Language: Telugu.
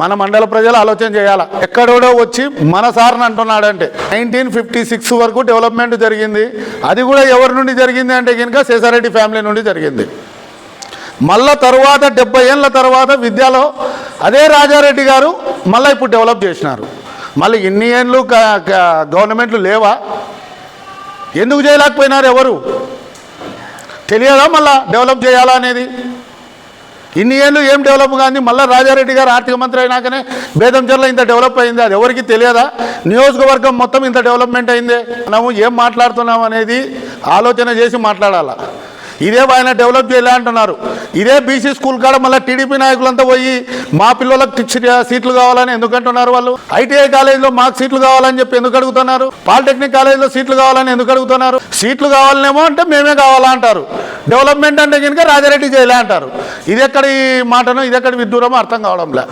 మన మండల ప్రజలు ఆలోచన చేయాలా? ఎక్కడోడో వచ్చి మన సార్ని అంటున్నాడంటే నైన్టీన్ ఫిఫ్టీ సిక్స్ వరకు డెవలప్మెంట్ జరిగింది. అది కూడా ఎవరి నుండి జరిగింది అంటే కనుక శేషారెడ్డి ఫ్యామిలీ నుండి జరిగింది. మళ్ళా తర్వాత డెబ్బై ఏళ్ళ తర్వాత విద్యలో అదే రాజారెడ్డి గారు మళ్ళీ ఇప్పుడు డెవలప్ చేసినారు. మళ్ళీ ఇన్ని ఏళ్ళు గవర్నమెంట్లు లేవా? ఎందుకు చేయలేకపోయినారు ఎవరు? తెలియదా మళ్ళా డెవలప్ చేయాలా అనేది? ఇన్ని ఏళ్ళు ఏం డెవలప్ కానీ మళ్ళీ రాజారెడ్డి గారు ఆర్థిక మంత్రి అయినాకనే బేదంచెర్ల ఇంత డెవలప్ అయింది. అది ఎవరికి తెలియదా? నియోజకవర్గం మొత్తం ఇంత డెవలప్మెంట్ అయిందే. మనము ఏం మాట్లాడుతున్నాం అనేది ఆలోచన చేసి మాట్లాడాలా? ఇదే ఆయన డెవలప్ చేయలే అంటున్నారు. ఇదే బీసీ స్కూల్ కాడ మళ్ళీ టీడీపీ నాయకులంతా పోయి మా పిల్లలకు సీట్లు కావాలని ఎందుకు అంటున్నారు వాళ్ళు? ఐటీఐ కాలేజీలో మాకు సీట్లు కావాలని చెప్పి ఎందుకు అడుగుతున్నారు? పాలిటెక్నిక్ కాలేజీలో సీట్లు కావాలని ఎందుకు అడుగుతున్నారు? సీట్లు కావాలనేమో అంటే మేమే కావాలా అంటారు. డెవలప్మెంట్ అంటే కనుక రాజారెడ్డి చేయలే అంటారు. ఇది ఎక్కడి మాటనో ఇది ఎక్కడి విదూరమో అర్థం కావడంలే.